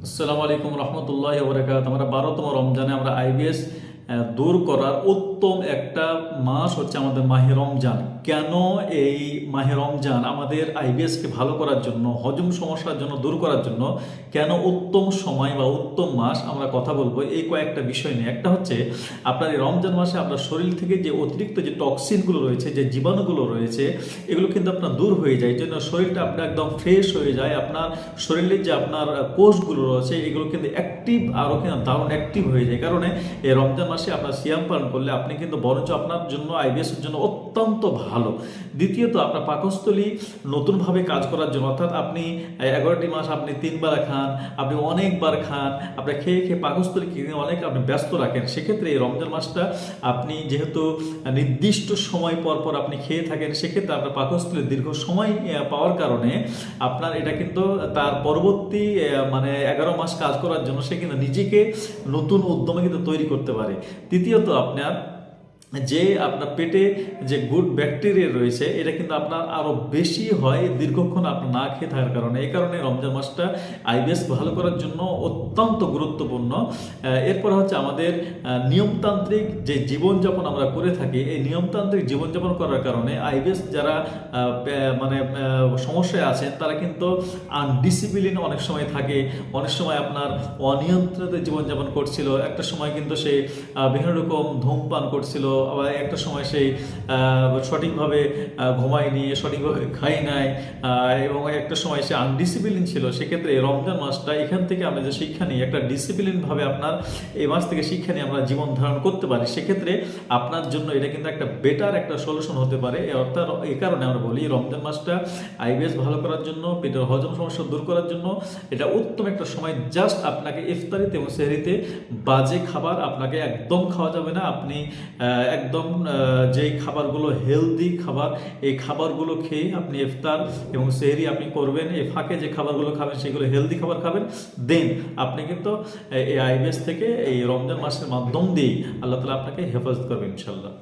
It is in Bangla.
আসসালামু আলাইকুম রহমতুল্লাহ আমরা বারোতম রমজানে আমরা আইবিএস দূর করার উত্তম একটা মাস হচ্ছে আমাদের মাহে রমজান। কেন এই মাহে রমজান আমাদের আইবিএসকে ভালো করার জন্য, হজম সমস্যার জন্য দূর করার জন্য, কেন উত্তম সময় বা উত্তম মাস আমরা কথা বলব এই কয়েকটা বিষয় নিয়ে? একটা হচ্ছে আপনার এই রমজান মাসে আপনার শরীর থেকে যে অতিরিক্ত যে টক্সিনগুলো রয়েছে, যে জীবাণুগুলো রয়েছে, এগুলো কিন্তু আপনার দূর হয়ে যায় জন্য শরীরটা আপনার একদম ফ্রেশ হয়ে যায়, আপনার শরীরের যে আপনার কোষগুলো রয়েছে, এগুলো কিন্তু অ্যাক্টিভ আরও কিন্তু দারুণ অ্যাক্টিভ হয়ে যায়। কারণে এই রমজান মাসে আপনার সিয়াম পালন করলে আপনি কিন্তু বরঞ্চ আপনার জন্য আইবিএসের জন্য অত্যন্ত ভালো। দ্বিতীয়ত, আপনার পাকস্থলী নতুনভাবে কাজ করার জন্য, অর্থাৎ আপনি এগারোটি মাস আপনি তিনবার খান, আপনি অনেকবার খান, আপনি খেয়ে খেয়ে পাকস্থলী কিনে অনেক আপনি ব্যস্ত রাখেন। সেক্ষেত্রে এই রমজান মাসটা আপনি যেহেতু নির্দিষ্ট সময় পর পর আপনি খেয়ে থাকেন, সেক্ষেত্রে আপনার পাকস্থলী দীর্ঘ সময় পাওয়ার কারণে আপনার এটা কিন্তু তার পরবর্তী মানে এগারো মাস কাজ করার জন্য সে কিন্তু নিজেকে নতুন উদ্যমে কিন্তু তৈরি করতে পারে। তৃতীয়ত আপনার যে আপনার পেটে যে গুড ব্যাকটেরিয়া রয়েছে, এটা কিন্তু আপনার আরও বেশি হয় দীর্ঘক্ষণ আপনার না খেয়ে থাকার কারণে। এই কারণে রমজান মাসটা আইবিএস ভালো করার জন্য অত্যন্ত গুরুত্বপূর্ণ। এরপর হচ্ছে আমাদের নিয়মতান্ত্রিক যে জীবনযাপন আমরা করে থাকি, এই নিয়মতান্ত্রিক জীবনযাপন করার কারণে আইবিএস যারা মানে সমস্যায় আছেন, তারা কিন্তু আনডিসিপ্লিন অনেক সময় থাকে। অনেক সময় আপনার অনিয়ন্ত্রিত জীবনযাপন করছিল। একটা সময় কিন্তু সে বিভিন্ন রকম ধূমপান করছিল আবার একটা সময় সেই সঠিকভাবে ঘুমায়নি, সঠিকভাবে খাই নাই এবং একটা সময় সে আনডিসিপ্লিন ছিল, সেক্ষেত্রে রমজান মাসটা এখান থেকে আমরা যে শিক্ষা নিই, একটা ডিসিপ্লিনভাবে আপনার এই মাস থেকে শিক্ষা নিয়ে আমরা জীবন ধারণ করতে পারি। সেক্ষেত্রে আপনার জন্য এটা কিন্তু একটা বেটার একটা সলিউশন হতে পারে। অর্থাৎ এই কারণে আমরা বলি রমজান মাসটা আইবিএস ভালো করার জন্য, পেটের হজম সমস্যা দূর করার জন্য, এটা উত্তম একটা সময় জাস্ট আপনাকে ইফতারিতে এবং সেহরিতে বাজে খাবার আপনাকে একদম খাওয়া যাবে না। আপনি একদম যেই খাবারগুলো হেলদি খাবার, এই খাবারগুলো খেয়ে আপনি ইফতার এবং সেহরি আপনি করবেন এ ফাঁকে যে খাবারগুলো খাবেন সেগুলো হেলদি খাবার খাবেন দেন আপনি কিন্তু এই আইবিএস থেকে এই রমজান মাসের মাধ্যম দিয়েই আল্লাহ তালা আপনাকে হেফাজত করবেন ইনশাল্লাহ